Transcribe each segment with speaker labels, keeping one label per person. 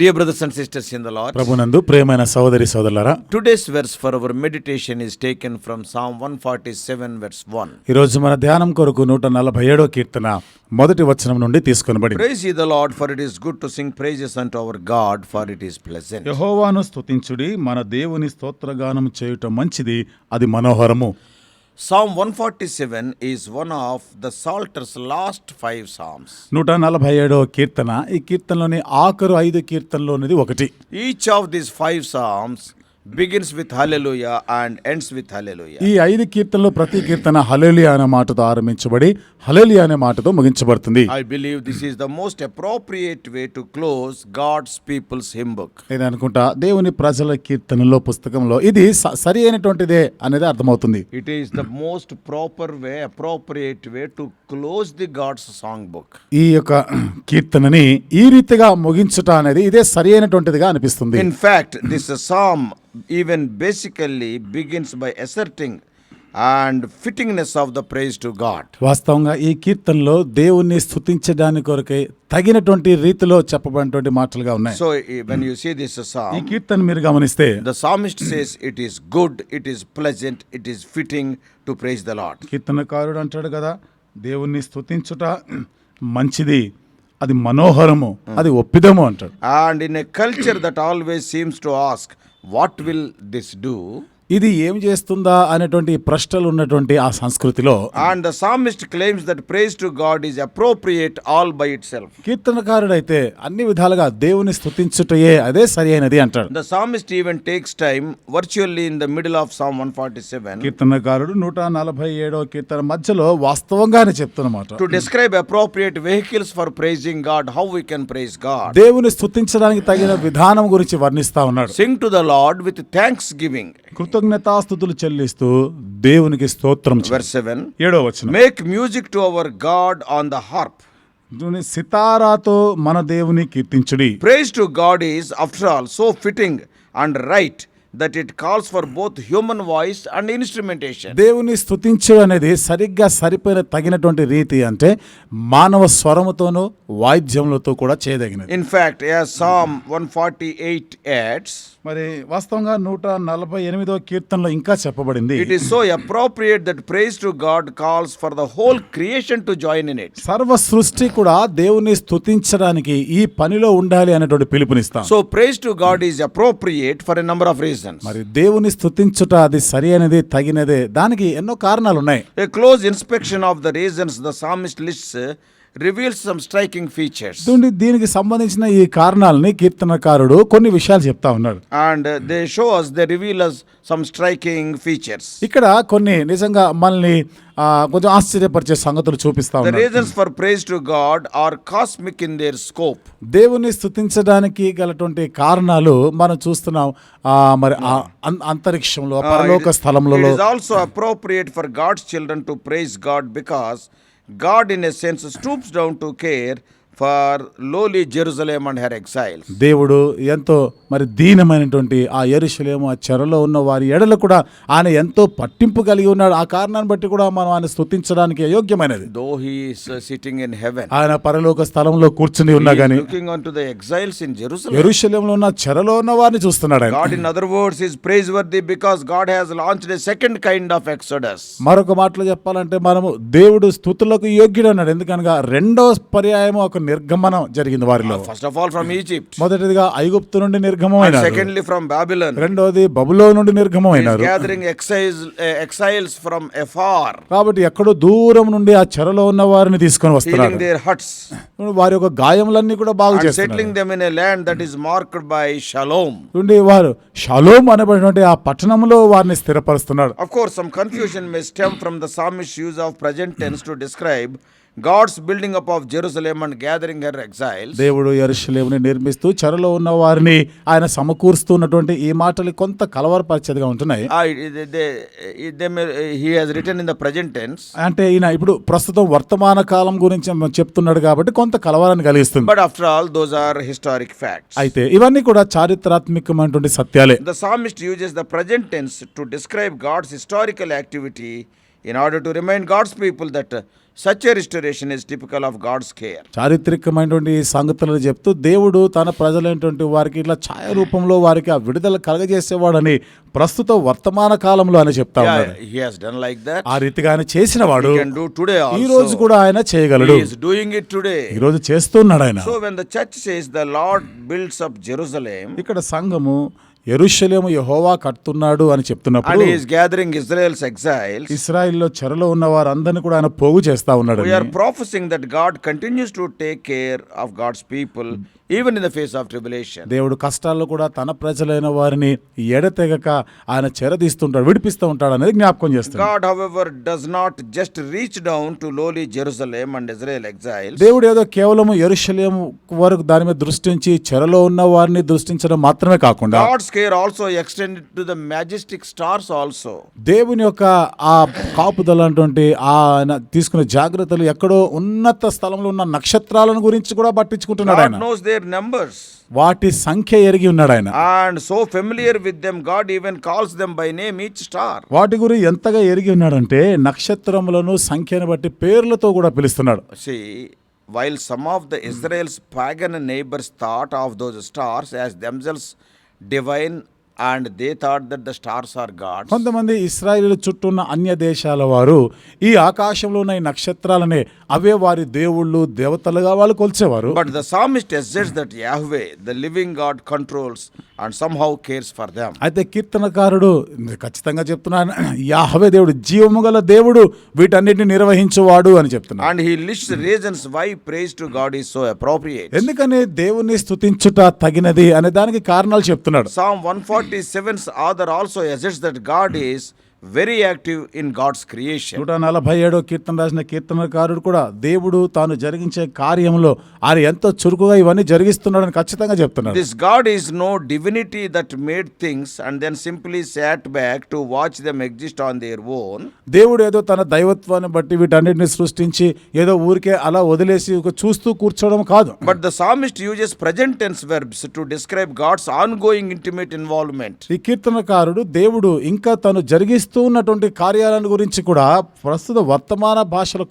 Speaker 1: Dear brothers and sisters in the Lord,
Speaker 2: ప్రభునందు ప్రియమైన సోదరి సోదరులారా
Speaker 1: today's verse for our meditation is taken from Psalm 147, verse 1.
Speaker 2: ఈరోజు మన ధ్యానం కొరకు నూట నలభై ఏడో కీర్తన మొదటి వచనం నుండి తీసుకొనబడి
Speaker 1: Praise ye the Lord, for it is good to sing praises unto our God, for it is pleasant.
Speaker 2: యహోవాను స్తుతించుడి మన దేవుని స్తోత్రగానం చేయుట మంచిది అది మనోహరము
Speaker 1: Psalm 147 is one of the Psalter's last five psalms.
Speaker 2: నూట నలభై ఏడో కీర్తన ఈ కీర్తనలోని ఆఖరు ఐదు కీర్తనలోనిది ఒకటి
Speaker 1: Each of these five psalms begins with and ends with
Speaker 2: ఈ ఐదు కీర్తనలు ప్రతి కీర్తన హలేలియా అనే మాటతో ఆరంభించబడి హలేలియా అనే మాటతో ముగించబడుతుంది.
Speaker 1: I believe this is the most appropriate way to close God's people's hymn book
Speaker 2: నేను అనుకుంటా దేవుని ప్రజల కీర్తనలో పుస్తకంలో ఇది సరి అయినటువంటిదే అనేది అర్థమవుతుంది.
Speaker 1: It is the most proper way appropriate way to close the God's song book
Speaker 2: ఈ యొక్క కీర్తనని ఈ రీతిగా ముగించటం అనేది ఇదే సరి అయినటువంటిదిగా అనిపిస్తుంది.
Speaker 1: In fact this psalm even basically begins by asserting and fittingness of the praise to God.
Speaker 2: వాస్తవంగా ఈ కీర్తనలో దేవుణ్ణి స్థుతించడానికి కొరకై తగినటువంటి రీతిలో చెప్పబడినటువంటి మాటలుగా ఉన్నాయి
Speaker 1: So eh, when you see this
Speaker 2: ఈ
Speaker 1: psalm,
Speaker 2: కీర్తన మీరు గమనిస్తే
Speaker 1: the psalmist says it is good, it is pleasant, it is fitting to praise the Lord.
Speaker 2: కీర్తనకారుడు అంటాడు కదా దేవుణ్ణి స్థుతించుట మంచిది అది మనోహరము అది ఒప్పిదము అంటాడు
Speaker 1: And in a culture that always seems to ask, what will this do?
Speaker 2: ఇది ఏం చేస్తుందా అనేటువంటి ప్రశ్నలు ఉన్నటువంటి ఆ సంస్కృతిలో
Speaker 1: and psalmist claims that praise to God is appropriate all by itself
Speaker 2: కీర్తనకారుడైతే అన్ని విధాలుగా దేవుని స్థుతించుటయే అదే సరి అయినది అంటాడు.
Speaker 1: The psalmist even takes time virtually in the middle of psalm one forty seven
Speaker 2: కీర్తనకారుడు నూట నలభై ఏడో కీర్తన మధ్యలో వాస్తవంగానే చెప్తున్నమాట.
Speaker 1: To describe appropriate vehicles for praising God how we can praise God
Speaker 2: దేవుని స్థుతించడానికి తగిన విధానం గురించి వర్ణిస్తా ఉన్నాడు.
Speaker 1: Sing to the Lord with thanksgiving
Speaker 2: కృతజ్ఞతాస్థుతులు చెల్లిస్తూ దేవునికి స్తోత్రం
Speaker 1: సెవెన్
Speaker 2: ఏడో
Speaker 1: వచ్చిన make music to our God on the
Speaker 2: harp సితారాతో మన దేవుని కీర్తించడి.
Speaker 1: Praise to God is after all so fitting and right that it calls for both human voice and instrumentation
Speaker 2: దేవుని స్థుతించడం అనేది సరిగ్గా సరిపోయిన తగినటువంటి రీతి అంటే మానవ స్వరముతోనూ వాయిద్యములతో కూడా చేయదగిన
Speaker 1: in fact psalm one forty eight adds
Speaker 2: మరి వాస్తవంగా నూట నలభై ఎనిమిదో కీర్తనలో ఇంకా చెప్పబడింది.
Speaker 1: It is so appropriate that praise to God calls for the whole creation to join in it
Speaker 2: సర్వ సృష్టి కూడా దేవుని స్థుతించడానికి ఈ పనిలో ఉండాలి అనేటువంటి పిలుపునిస్తాం.
Speaker 1: So praise to God is appropriate for a number of reason
Speaker 2: మరి దేవుని స్తుతించుట అది సరి అనేది తగినదే దానికి ఎన్నో కారణాలు ఉన్నాయి
Speaker 1: a close inspection of the reasons the psalmist list reveals some striking features
Speaker 2: ఉండి దీనికి సంబంధించిన ఈ కారణాలని కీర్తనకారుడు కొన్ని విషయాలు చెప్తా ఉన్నాడు.
Speaker 1: And they show us they reveal us some striking features
Speaker 2: ఇక్కడ కొన్ని నిజంగా మనల్ని కొంచెం ఆశ్చర్యపరిచే సంగతులు చూపిస్తా ఉన్నాయి
Speaker 1: reasons for praise to God or cosmic in their scope
Speaker 2: దేవుని స్థుతించడానికి గలటువంటి కారణాలు మనం చూస్తున్నాం మరి అంతరిక్షంలో పరలోక స్థలంలో
Speaker 1: also appropriate for God's children to praise God because God in a sense, stoops down to care for lowly Jerusalem and her exiles.
Speaker 2: దేవుడు ఎంతో మరి దీనమైనటువంటి ఆ ఎరుషలేము ఆ చెరలో ఉన్న వారి ఎడల కూడా ఆయన ఎంతో పట్టింపు కలిగి ఉన్నాడు ఆ కారణాన్ని బట్టి కూడా మనం ఆయన స్థుతించడానికి అయోగ్యమైనది
Speaker 1: Though he is uh, sitting in heaven,
Speaker 2: ఆయన పరలోక స్థలంలో కూర్చుని ఉన్నా గాని
Speaker 1: looking unto the exiles in Jerusalem.
Speaker 2: ఎరుషలేంలో ఉన్న చెరలో ఉన్న వారిని చూస్తున్నాడు ఆయన
Speaker 1: God, in other words, is praiseworthy because God has launched a second kind of exodus.
Speaker 2: మరొక మాటలో చెప్పాలంటే మనము దేవుడు స్థుతులకు యోగ్యుడు అన్నాడు ఎందుకనగా రెండో పర్యాయం ఒక నిర్గమనం జరిగింది వారిలో.
Speaker 1: First of all from Egypt
Speaker 2: మొదటిదిగా ఐగుప్తు నుండి నిర్గమం
Speaker 1: సెకండ్లీ ఫ్రమ్ బాబిలన్
Speaker 2: రెండోది బబులో నుండి నిర్గమం
Speaker 1: అయినారు. Gathering excise exiles from afar
Speaker 2: కాబట్టి ఎక్కడో దూరం నుండి ఆ చెరలో ఉన్న వారిని తీసుకొని వస్తున్నారు. వారి యొక్క గాయములన్నీ కూడా బాగా చేస్తారు
Speaker 1: సెట్లింగ్ దెమ్ ఇన్ ఏ ల్యాండ్ దట్ ఈస్ మార్క్డ్ బై షలోమ్
Speaker 2: నుండి వారు షలోమ్ అనేటువంటి ఆ పట్టణంలో వారిని
Speaker 1: స్థిరపరుస్తున్నారు. Of course some confusion from the psalmist's use of present tense to describe God's building up of Jerusalem and gathering our exile
Speaker 2: దేవుడు ఎరుసలేముని నిర్మిస్తూ చెరలో ఉన్న వారిని ఆయన సమకూరుస్తున్నటువంటి ఈ మాటలు కొంత కలవరపరిచేదిగా ఉంటున్నాయి.
Speaker 1: He has return in the present tense
Speaker 2: అంటే ఈయన ఇప్పుడు ప్రస్తుతం వర్తమాన కాలం గురించి చెప్తున్నాడు కాబట్టి కొంత కలవరాన్ని కలిగిస్తుంది.
Speaker 1: But after all those are historic facts
Speaker 2: అయితే ఇవన్నీ కూడా చారిత్రాత్మకమైనటువంటి సత్యాలే.
Speaker 1: The psalmist uses the present tense to describe God's historical activity in order to remind God's people that such restoration is typical of God's care
Speaker 2: చారిత్రకమైనటువంటి సంగతులను చెప్తూ దేవుడు తన ప్రజలైనటువంటి వారికి ఇట్లా ఛాయ రూపంలో వారికి ఆ విడుదల కలగజేసేవాడని ప్రస్తుతం వర్తమాన కాలంలో అని
Speaker 1: చెప్తాడు డన్ లైక్ దట్
Speaker 2: ఆ రీతిగా ఆయన చేసిన వాడు
Speaker 1: టుడే
Speaker 2: ఈ రోజు కూడా ఆయన చేయగలడు.
Speaker 1: డూయింగ్ ఇట్ టుడే
Speaker 2: ఈ రోజు చేస్తున్నాడు ఆయన.
Speaker 1: When the church says the Lord builds up Jerusalem
Speaker 2: ఇక్కడ సంఘము ఎరుషలేము యహోవా కడుతున్నాడు అని చెప్తున్నప్పుడు
Speaker 1: గ్యాదరింగ్ ఇజ్రాయల్స్ ఎగ్జైల్
Speaker 2: ఇస్రాయల్లో చెరలో ఉన్న వారందరినీ కూడా ఆయన పోగు చేస్తా ఉన్నాడు
Speaker 1: or professing that God continues to take care of God's people even in the face of tribulation.
Speaker 2: దేవుడు కష్టాల్లో కూడా తన ప్రజలైన వారిని ఎడతెగక ఆయన చెరదీస్తుంటాడు విడిపిస్తూ ఉంటాడు అనేది జ్ఞాపకం చేస్తాడు
Speaker 1: God, however, does not just reach down to lowly Jerusalem and Israel exiles.
Speaker 2: దేవుడు ఏదో కేవలం ఎరుషలేము వరకు దాని మీద దృష్టించి చెరలో ఉన్న వారిని దృష్టించడం మాత్రమే కాకుండా
Speaker 1: God's care also extended to the majestic stars also.
Speaker 2: దేవుని యొక్క ఆ కాపుదల అటువంటి ఆయన తీసుకునే జాగ్రత్తలు ఎక్కడో ఉన్నత స్థలంలో ఉన్న నక్షత్రాలను గురించి కూడా పట్టించుకుంటున్నాడు ఆయన
Speaker 1: knows their numbers.
Speaker 2: వాటి సంఖ్య ఎరిగి ఉన్నాడు ఆయన
Speaker 1: And so familiar with them, God even calls them by name each star.
Speaker 2: వాటి గురించి ఎంతగా ఎరిగి ఉన్నాడంటే నక్షత్రములను సంఖ్యను బట్టి పేర్లతో కూడా పిలుస్తున్నాడు
Speaker 1: See, while some of the Israel's pagan neighbors thought of those stars as themselves divine and they thought that the stars are God
Speaker 2: కొంతమంది ఇస్రాయిల్ చుట్టూ ఉన్న అన్య దేశాల వారు ఈ ఆకాశంలో ఉన్న ఈ నక్షత్రాలనే అవే వారి దేవుళ్ళు దేవతలుగా వాళ్ళు కొలిచేవారు.
Speaker 1: But the psalmist ఎస్జెస్ that Yahweh the living God controls and somehow cares for them
Speaker 2: అయితే కీర్తనకారుడు ఖచ్చితంగా చెప్తున్నాను యాహవే దేవుడు జీవము గల దేవుడు వీటన్నిటిని నిర్వహించేవాడు అని చెప్తున్నాను
Speaker 1: and he list reasons why praise to God is so appropriate
Speaker 2: ఎందుకని దేవుని స్తుతించుట తగినది అనే దానికి కారణాలు చెప్తున్నాడు.
Speaker 1: Psalm one forty seven's author also ఎజెస్ట్ that God is very active in God's creation
Speaker 2: నూట నలభై ఏడో కీర్తన రాసిన కీర్తనకారుడు కూడా దేవుడు తాను జరిగించే కార్యంలో ఆయన ఎంతో చురుకుగా ఇవన్నీ జరిగిస్తున్నాడని ఖచ్చితంగా చెప్తున్నాడు.
Speaker 1: This God is no divinity that made things and then simply sat back to watch them exist on their own
Speaker 2: దేవుడు ఏదో తన దైవత్వాన్ని బట్టి వీటన్నిటిని సృష్టించి ఏదో ఊరికే అలా వదిలేసి ఒక చూస్తూ కూర్చోవడం కాదు.
Speaker 1: But the psalmist uses present tense verbs to describe God's ongoing intimate involvement
Speaker 2: ఈ కీర్తనకారుడు దేవుడు ఇంకా తను జరిగిస్తూ చేస్తూ ఉన్నటువంటి కార్యాలను గురించి కూడా ప్రస్తుత వర్తమాన భాషలు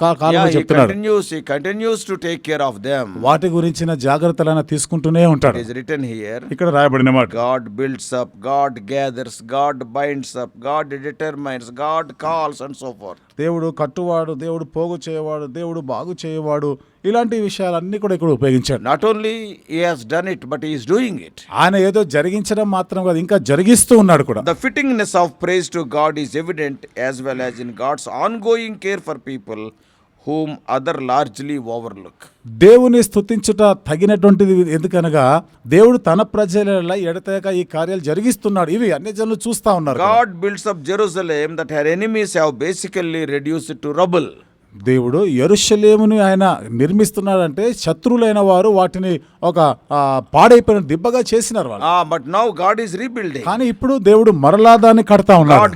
Speaker 1: continues to take care of them
Speaker 2: వాటి గురించిన జాగ్రత్తలైనా తీసుకుంటూనే ఉంటాడు.
Speaker 1: ఇస్ రిటర్న్ హియర్
Speaker 2: ఇక్కడ రాయబడిన మాట.
Speaker 1: God builds up God gathers God binds up God determines God calls and so
Speaker 2: దేవుడు కట్టువాడు దేవుడు పోగు చేయవాడు దేవుడు బాగు చేయవాడు ఇలాంటి విషయాలన్నీ కూడా ఇక్కడ ఉపయోగించాడు.
Speaker 1: Not only has done it but is doing it
Speaker 2: ఆయన ఏదో జరిగించడం మాత్రం కాదు ఇంకా జరిగిస్తూ ఉన్నాడు కూడా.
Speaker 1: The fittingness of praise to God is evident as well as in God's ongoing care for people whom other largely overlook
Speaker 2: దేవుని స్థుతించుట తగినటువంటిది ఎందుకనగా దేవుడు తన ప్రజల ఎడతేక ఈ కార్యాలు జరిగిస్తున్నాడు. ఇవి అన్ని జనులు చూస్తా ఉన్నారు
Speaker 1: God builds up Jerusalem that her enemies have basically reduced to rubble
Speaker 2: దేవుడు ఎరుషలేముని ఆయన నిర్మిస్తున్నాడంటే శత్రువులైన వారు వాటిని ఒక పాడైపోయిన దిబ్బగా చేసినారు వాళ్ళు
Speaker 1: but now God is rebuilding.
Speaker 2: కానీ ఇప్పుడు దేవుడు మరలా దాన్ని కడతా ఉన్నాడు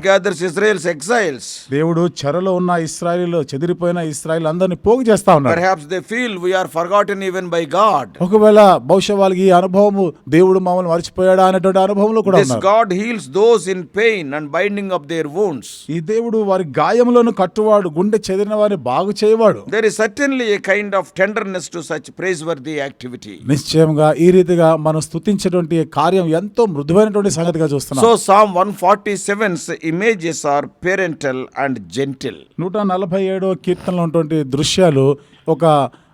Speaker 1: Israel's exiles.
Speaker 2: దేవుడు చెరలో ఉన్న ఇస్రాయిల్ చెదిరిపోయిన ఇస్రాయిల్ అందరిని పోగు చేస్తా ఉన్నాడు
Speaker 1: Perhaps they feel we are forgotten even by God.
Speaker 2: ఒకవేళ బహుశా వాళ్ళకి ఈ అనుభవము దేవుడు మమ్మల్ని మర్చిపోయాడా అనేటువంటి అనుభవంలో కూడా ఉన్నారు
Speaker 1: God heals those in pain and binding up their wounds.
Speaker 2: ఈ దేవుడు వారి గాయములను కట్టువాడు గుండె చెదిరిన వారిని బాగు చేయవాడు.
Speaker 1: There is certainly a kind of tenderness to such praiseworthy activity
Speaker 2: నిశ్చయంగా ఈ రీతిగా మనం స్తుతించేటువంటి కార్యం ఎంతో మృదువైనటువంటి సంగతిగా చూస్తున్నాం.
Speaker 1: So Psalm one forty seven's images are parental and gentle
Speaker 2: నూట నలభై ఏడో కీర్తనలో ఉన్నటువంటి దృశ్యాలు ఒక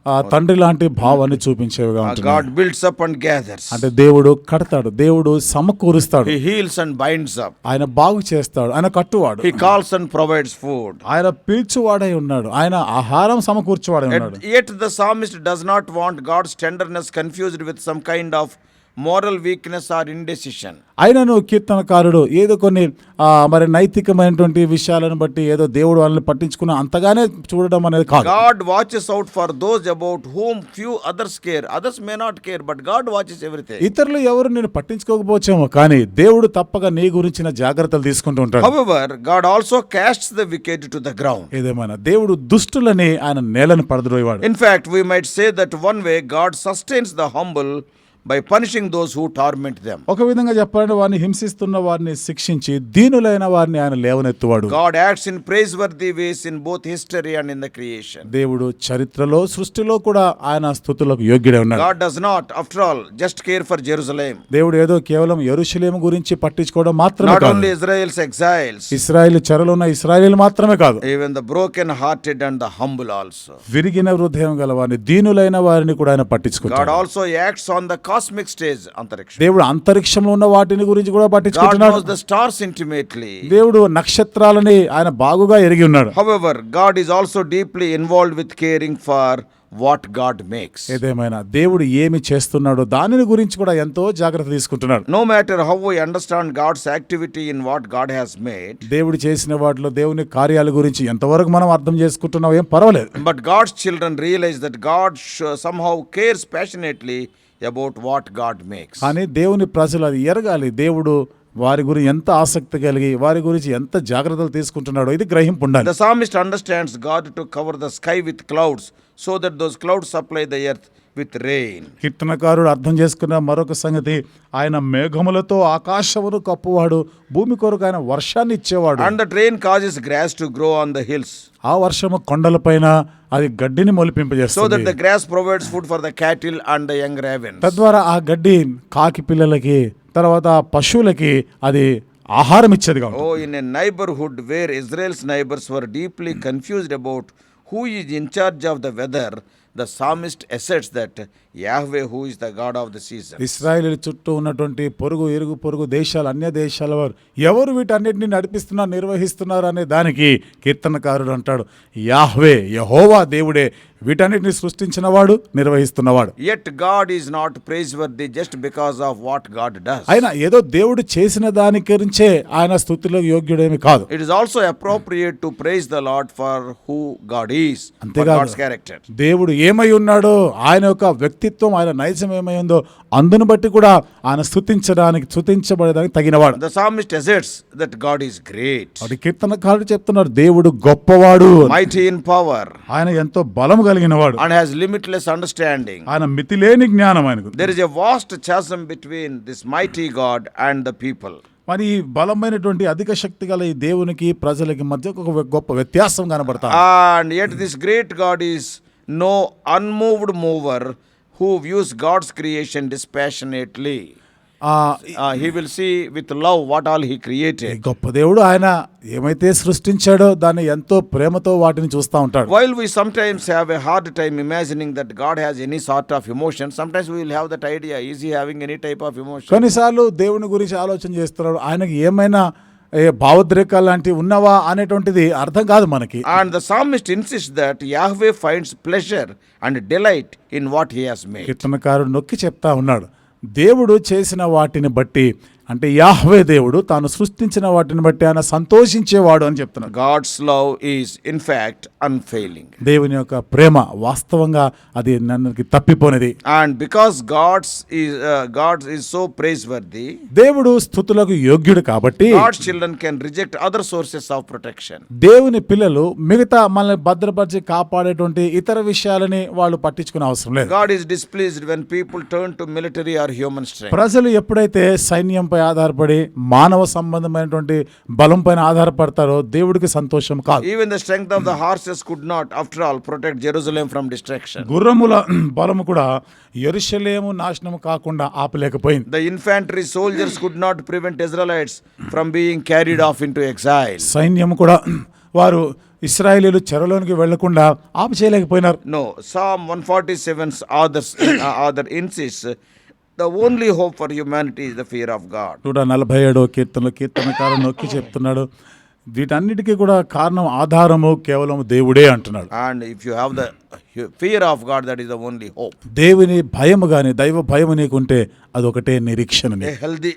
Speaker 2: ఆ తండ్రి లాంటి భావాన్ని చూపించేవిగా
Speaker 1: God builds up and gathers
Speaker 2: అంటే దేవుడు కడతాడు దేవుడు సమకూరుస్తాడు.
Speaker 1: హీల్స్ అండ్ బైండ్స్
Speaker 2: ఆయన బాగు చేస్తాడు ఆయన కట్టువాడు.
Speaker 1: కాల్స్ అండ్ ప్రొవైడ్స్ ఫుడ్
Speaker 2: ఆయన పీల్చువాడై ఉన్నాడు ఆయన ఆహారం సమకూర్చువాడై ఉన్నాడు.
Speaker 1: Yet the psalmist does not want God's tenderness confused with some kind of moral weakness or indecision
Speaker 2: అయినను కీర్తనకారుడు ఏదో కొన్ని మరి నైతికమైనటువంటి విషయాలను బట్టి ఏదో దేవుడు వాళ్ళని పట్టించుకున్న అంతగానే చూడడం అనేది కాదు.
Speaker 1: God watches out for those about whom few others care others may not care but God watches ఎవరితే
Speaker 2: ఇతరులు ఎవరు నేను పట్టించుకోకపోవచ్చేమో కానీ దేవుడు తప్పక నీ గురించిన జాగ్రత్తలు తీసుకుంటూ ఉంటాడు.
Speaker 1: However God also cast the wicked to the ground
Speaker 2: ఏదేమైనా దేవుడు దుష్టులని ఆయన నేలను పడదరోయేవాడు.
Speaker 1: In fact we might say that one way God sustains the humble by punishing those who torment them
Speaker 2: ఒక విధంగా చెప్పాలంటే వారిని హింసిస్తున్న వారిని శిక్షించి దీనులైన వారిని ఆయన లేవనెత్తువాడు.
Speaker 1: God acts in praiseworthy ways in both history and in the creation
Speaker 2: దేవుడు చరిత్రలో సృష్టిలో కూడా ఆయన స్థుతులకు యోగ్యుడే ఉన్నాడు.
Speaker 1: God does not after all just care for Jerusalem
Speaker 2: దేవుడు ఏదో కేవలం యెరూషలేం గురించి పట్టించుకోవడం మాత్రమే not
Speaker 1: only Israel's exiles
Speaker 2: Israel చెరలో ఉన్న ఇజ్రాయెల్ మాత్రమే కాదు.
Speaker 1: Even the broken hearted and the humble also
Speaker 2: విరిగిన హృదయం గలవారిని దీనులైన వారిని కూడా ఆయన పట్టించుకుంటాడు
Speaker 1: God also acts on the కా కాస్మిక్ స్టేజ్ అంతరిక్ష.
Speaker 2: దేవుడు అంతరిక్షంలో ఉన్న వాటిని గురించి కూడా పట్టించుకుంటున్నాడు.
Speaker 1: స్టార్స్ ఇంటిమేట్లీ
Speaker 2: దేవుడు నక్షత్రాలని ఆయన బాగుగా ఎరిగి ఉన్నాడు.
Speaker 1: However God is also deeply involve with caring for what God makes
Speaker 2: ఏదేమైనా దేవుడు ఏమి చేస్తున్నాడో దానిని గురించి కూడా ఎంతో జాగ్రత్త తీసుకుంటున్నాడు.
Speaker 1: No matter how we understand God's activity in what God has made
Speaker 2: దేవుడు చేసిన వాటిలో దేవుని కార్యాల గురించి ఎంతవరకు మనం అర్థం చేసుకుంటున్నాం ఏం పర్వాలేదు.
Speaker 1: But God's children realize that God some cares passionately about what God makes
Speaker 2: అని దేవుని ప్రజలు అది ఎరగాలి. దేవుడు వారి గురించి ఎంత ఆసక్తి కలిగి వారి గురించి ఎంత జాగ్రత్తలు తీసుకుంటున్నాడో ఇది గ్రహింపు ఉండాలి.
Speaker 1: The psalmist understands God to cover the sky with clouds so that those clouds supply the earth with rain
Speaker 2: కీర్తనకారుడు అర్థం చేసుకున్న మరొక సంగతి ఆయన మేఘములతో ఆకాశమును కప్పువాడు భూమి కొరకు ఆయన వర్షాన్ని ఇచ్చేవాడు.
Speaker 1: And rain causes grass to grow on the hills
Speaker 2: ఆ వర్షము కొండలపైన అది గడ్డిని మొలిపింపజేస్తుంది.
Speaker 1: So that the grass provides food for the cattle and young raven
Speaker 2: తద్వారా ఆ గడ్డి కాకి పిల్లలకి తర్వాత పశువులకి అది ఆహారం ఇచ్చేది ఓ
Speaker 1: in a neighbourhood where Israel's neighbours were deeply confused about who is in charge of the weather the psalmist asserts that Who is the God of the season.
Speaker 2: Israel చుట్టూ ఉన్నటువంటి పొరుగు ఇరుగు పొరుగు దేశాలు అన్య దేశాల వారు ఎవరు వీటన్నిటిని నడిపిస్తున్నారు నిర్వహిస్తున్నారు అనే దానికి కీర్తనకారుడు అంటాడు యాహ్వే యహోవా దేవుడే వీటన్నిటిని సృష్టించిన వాడు నిర్వహిస్తున్నవాడు
Speaker 1: Yet God is not praiseworthy just because of what God does.
Speaker 2: అయినా ఏదో దేవుడు చేసిన దాని గురించే ఆయన స్థుతిలో యోగ్యుడేమి కాదు
Speaker 1: also appropriate to praise the Lord for who God is, for
Speaker 2: అంతేకాదు.
Speaker 1: God's character.
Speaker 2: దేవుడు ఏమై ఉన్నాడో ఆయన యొక్క వ్యక్తిత్వం ఆయన నైజం ఏమైందో అందును బట్టి కూడా ఆయన స్థుతించడానికి స్థుతించబడేదానికి తగినవాడు.
Speaker 1: The psalmist that God is great
Speaker 2: అది కీర్తనకారుడు చెప్తున్నారు దేవుడు గొప్పవాడు.
Speaker 1: మైటీ ఇన్ పవర్
Speaker 2: ఆయన ఎంతో బలం కలిగిన
Speaker 1: వాడు అండ్ హాస్ లిమిట్లెస్ అండర్స్టాండింగ్
Speaker 2: ఆయన మితిలేని జ్ఞానం ఆయనకు.
Speaker 1: There is a vast chasm between this mighty God and the people
Speaker 2: మరి ఈ బలమైనటువంటి అధిక శక్తి గల ఈ దేవునికి ప్రజలకి మధ్య ఒక గొప్ప వ్యత్యాసం కనబడతా
Speaker 1: and yet this great God is no unmoved mover who views God's creation dispassionately.
Speaker 2: ఆ
Speaker 1: Uh, he will see with love what all He
Speaker 2: ఈ
Speaker 1: created.
Speaker 2: గొప్ప దేవుడు ఆయన ఏమైతే సృష్టించాడో దాన్ని ఎంతో ప్రేమతో వాటిని చూస్తూ ఉంటాడు
Speaker 1: While we sometimes have a hard time imagining that God has any sort of emotion, sometimes we will have that idea is He having any type of emotion?
Speaker 2: కొన్నిసార్లు దేవుని గురించి ఆలోచన చేస్తున్నాడు ఆయనకి ఏమైనా భావోద్రేకాలు లాంటివి ఉన్నవా అనేటువంటిది అర్థం కాదు మనకి.
Speaker 1: And the psalmist insists that Yahweh finds pleasure and delight in what he has made
Speaker 2: కీర్తనకారుడు నొక్కి చెప్తా ఉన్నాడు దేవుడు చేసిన వాటిని బట్టి అంటే యాహ్వే దేవుడు తాను సృష్టించిన వాటిని బట్టి ఆయన సంతోషించేవాడు అని చెప్తున్నాడు.
Speaker 1: God's love is in fact unfailing
Speaker 2: దేవుని యొక్క ప్రేమ వాస్తవంగా అది నన్నకి తప్పిపోనిది.
Speaker 1: And because God's is God's is so praiseworthy
Speaker 2: దేవుడు స్థుతులకు యోగ్యుడు కాబట్టి
Speaker 1: God's children can reject other sources of protection
Speaker 2: దేవుని పిల్లలు మిగతా మనల్ని భద్రపరిచి కాపాడేటువంటి ఇతర విషయాలని వాళ్ళు పట్టించుకునే అవసరం లేదు.
Speaker 1: God is displeased when people turn to military or human strength
Speaker 2: ప్రజలు ఎప్పుడైతే సైన్యంపై పై ఆధారపడి మానవ సంబంధమైనటువంటి బలం పైన ఆధారపడతారో దేవుడికి సంతోషం కాదు.
Speaker 1: Even the strength of the horses could not after all protect Jerusalem from destruction
Speaker 2: గుర్రముల బలం కూడా ఎరుషలేము నాశనం కాకుండా ఆపలేకపోయింది.
Speaker 1: The infantry soldiers could not prevent Israel's from being carried off into to
Speaker 2: సైన్యం కూడా వారు ఇస్రాయలీలు చెరలోనికి వెళ్ళకుండా ఆపు చేయలేకపోయినారు
Speaker 1: no Psalm one forty seven authors author insists the only hope for humanity is the fear of God
Speaker 2: నూట నలభై ఏడో కీర్తన కీర్తనకారు నొక్కి చెప్తున్నాడు. వీటన్నిటికీ కూడా కారణం ఆధారము కేవలం దేవుడే అంటున్నాడు.
Speaker 1: And if you have the fear of God that is the only hope
Speaker 2: దేవుని భయం కానీ దైవ భయం నీకుంటే అది ఒకటే
Speaker 1: నిరీక్షణ healthy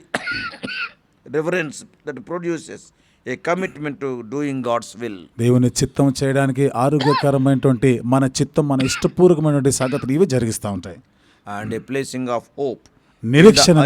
Speaker 1: reverence that produces a commitment to doing God's will
Speaker 2: దేవుని చిత్తం చేయడానికి ఆరోగ్యకరమైనటువంటి మన చిత్తం మన ఇష్టపూర్వకమైనటువంటి సంగతులు ఇవి జరిగిస్తూ ఉంటాయి.
Speaker 1: And a placing of hope
Speaker 2: నిరీక్షణ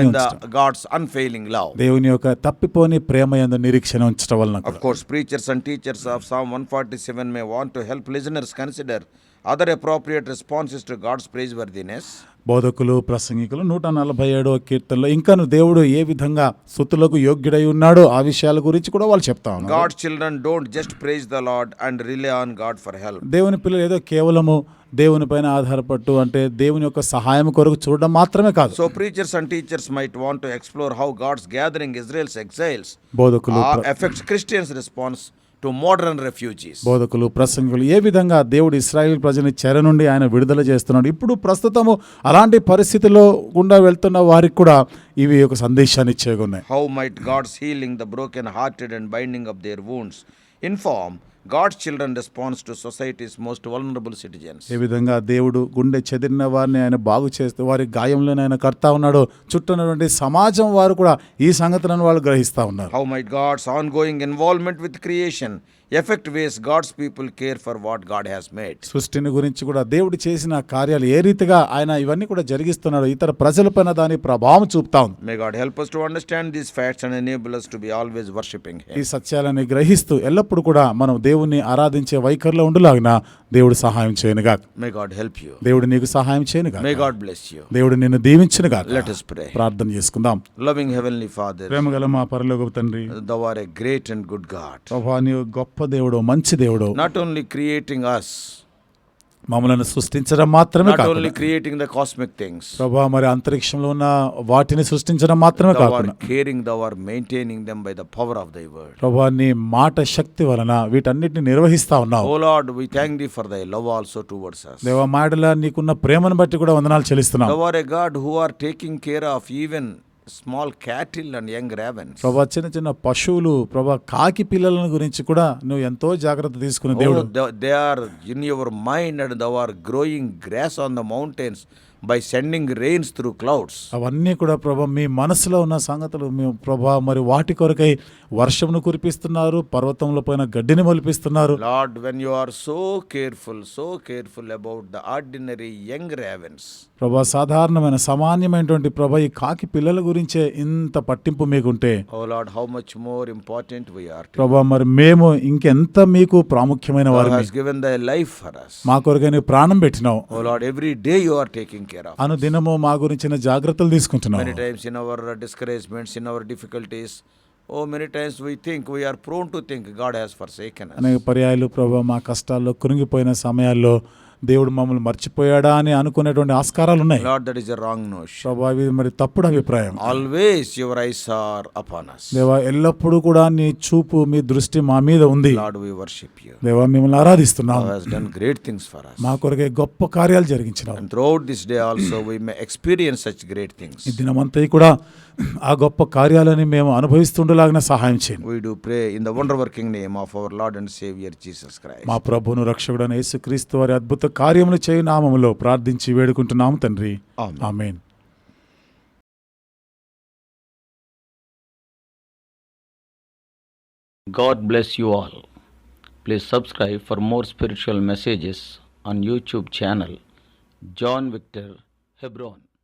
Speaker 1: గాడ్స్ అన్ఫెయిలింగ్ లవ్
Speaker 2: దేవుని యొక్క తప్పిపోని ప్రేమ యందు నిరీక్షణ ఉంచడం
Speaker 1: preachers
Speaker 2: and
Speaker 1: teachers of Psalm one forty seven may want help listeners consider other appropriate responses to God's praise were worthiness
Speaker 2: బోధకులు ప్రసంగికులు నూట నలభై ఏడవ కీర్తనలో ఇంకా దేవుడు ఏ విధంగా సుతులకు యోగ్యుడై ఉన్నాడో ఆ విషయాల గురించి కూడా వాళ్ళు చెప్తా
Speaker 1: God children don't just praise the Lord and rely on God for help
Speaker 2: దేవుని పిల్లలు ఏదో కేవలము దేవుని పైన ఆధారపడు అంటే దేవుని యొక్క సహాయం కొరకు చూడడం మాత్రమే కాదు.
Speaker 1: So preachers and teachers might want to explore how God's gathering Israel's exiles
Speaker 2: బోధకులు
Speaker 1: effects Christians response to modern refugees
Speaker 2: బోధకులు ప్రసంగులు ఏ విధంగా దేవుడు ఇస్రాయేల్ ప్రజని చెర నుండి ఆయన విడుదల చేస్తున్నాడు? ఇప్పుడు ప్రస్తుతము అలాంటి పరిస్థితిలో గుండా వెళ్తున్న వారికి కూడా ఇవి ఒక సందేశాన్ని ఇచ్చేయగున్నాయి.
Speaker 1: How might God's healing the broken hearted and binding of their wounds inform God's children response to societies most vulnerable citizens
Speaker 2: ఏ విధంగా దేవుడు గుండె చెదిరిన వారిని ఆయన బాగు చేస్తే వారి గాయంలో ఆయన కర్త ఉన్నాడు చుట్టూనటువంటి సమాజం వారు కూడా ఈ సంగతులను వాళ్ళు గ్రహిస్తూ ఉన్నారు.
Speaker 1: How my God's ongoing involvement with creation effect ways God's people care for what God has made.
Speaker 2: సృష్టిని గురించి కూడా దేవుడు చేసిన కార్యాలు ఏ రీతిగా ఆయన ఇవన్నీ కూడా జరిగిస్తున్నాడు ఇతర ప్రజల పైన దాని ప్రభావం చూపుతా ఉంది.
Speaker 1: May God help to understand these facts and enable us to be always worshipping
Speaker 2: ఈ సత్యాలను గ్రహిస్తూ ఎల్లప్పుడు కూడా మనం దేవుణ్ణి ఆరాధించే వైఖరిలో ఉండలాగిన దేవుడు సహాయం చేయనుగా
Speaker 1: మే గాడ్ హెల్ప్ యూ
Speaker 2: దేవుడు నీకు సహాయం చేయనుగా
Speaker 1: మే గాడ్ బ్లెస్ యూ
Speaker 2: దేవుడు నిన్ను దీవించనుగా
Speaker 1: లెట్ us pray.
Speaker 2: ప్రార్థన చేసుకుందాం.
Speaker 1: లవింగ్ హెవెన్లీ ఫాదర్
Speaker 2: ప్రేమగల మా పరలోకపు తండ్రి
Speaker 1: thou art a great and good God
Speaker 2: ప్రభువా నీవు గొప్ప గొప్ప దేవుడో మంచి దేవుడు
Speaker 1: నాట్ ఓన్లీ క్రియేటింగ్ అస్
Speaker 2: మమ్మల్ని సృష్టించడం మాత్రమే
Speaker 1: only creating the cosmic things
Speaker 2: ప్రభా మరి అంతరిక్షంలో ఉన్న వాటిని సృష్టించడం మాత్రమే కాకుండా
Speaker 1: caring the world maintaining them by the power of the word
Speaker 2: ప్రభా నీ మాట శక్తి వలన వీటన్నిటిని నిర్వహిస్తా ఉన్నావు.
Speaker 1: O Lord we thank thee for the love also to words
Speaker 2: దేవ మాటల నీకున్న ప్రేమను బట్టి కూడా వందనాలు చెల్లిస్తున్నావు
Speaker 1: దేవ are a God who are taking care of even small cattle and young raven
Speaker 2: ప్రభా చిన్న చిన్న పశువులు ప్రభా కాకి పిల్లలను గురించి కూడా నువ్వు ఎంతో జాగ్రత్త
Speaker 1: తీసుకుని they are in your mind and the are growing grass on the mountains by sending rains through clouds
Speaker 2: అవన్నీ కూడా ప్రభా మీ మనసులో ఉన్న సంగతులు మీ ప్రభా మరి వాటి కొరకై వర్షంను కురిపిస్తున్నారు పర్వతంలో పోయిన గడ్డిని మలిపిస్తున్నారు.
Speaker 1: Lord when you are so careful so careful about the ordinary young ravens
Speaker 2: ప్రభా సాధారణమైన సామాన్యమైనటువంటి ప్రభా ఈ కాకి పిల్లల గురించే ఇంత పట్టింపు మీకుంటే.
Speaker 1: O Lord how much more important we are
Speaker 2: ప్రభా మరి మేము ఇంకెంత మీకు ప్రాముఖ్యమైన
Speaker 1: వారు given the life for us
Speaker 2: మా కొరకై నువ్వు ప్రాణం పెట్టినావు.
Speaker 1: O Lord every day you are taking care
Speaker 2: of అనుదినము మా గురించిన జాగ్రత్తలు
Speaker 1: తీసుకుంటున్నాం many times in our discouragements in our difficulties O many times we think we are prone to think God has forsaken
Speaker 2: అనేక పర్యాయాలు ప్రభావ మా కష్టాల్లో కురింగిపోయిన సమయాల్లో దేవుడు మమ్మల్ని మర్చిపోయాడా అని అనుకునేటువంటి ఆస్కారాలు ఉన్నాయి.
Speaker 1: దట్
Speaker 2: ఇస్ రాంగ్ మరి తప్పుడు అభిప్రాయం.
Speaker 1: Always your eyes are upon us
Speaker 2: దేవా ఎల్లప్పుడూ కూడా నీ చూపు మీ దృష్టి మా మీద ఉంది.
Speaker 1: లార్డ్ వి వర్షిప్ యు
Speaker 2: దేవా మిమ్మల్ని ఆరాధిస్తున్నాం.
Speaker 1: Done great things for us.
Speaker 2: మా కొరకే గొప్ప కార్యాలు
Speaker 1: జరిగించిన throughout this day also we may experience such great things
Speaker 2: ఈ దినమంతా కూడా ఆ గొప్ప కార్యాలని మేము అనుభవిస్తుండేలాగిన సహాయం చేయండి.
Speaker 1: We do pray in the wonder working name of our Lord and Saviour Jesus Christ
Speaker 2: మా ప్రభువును రక్షకుడైన యేసుక్రీస్తు వారి అద్భుత కార్యములు చేయు నామములో ప్రార్థించి వేడుకుంటున్నాము తండ్రి. Amen.
Speaker 3: God bless you all. Please subscribe more spiritual messages on YouTube channel John Victor Hebron.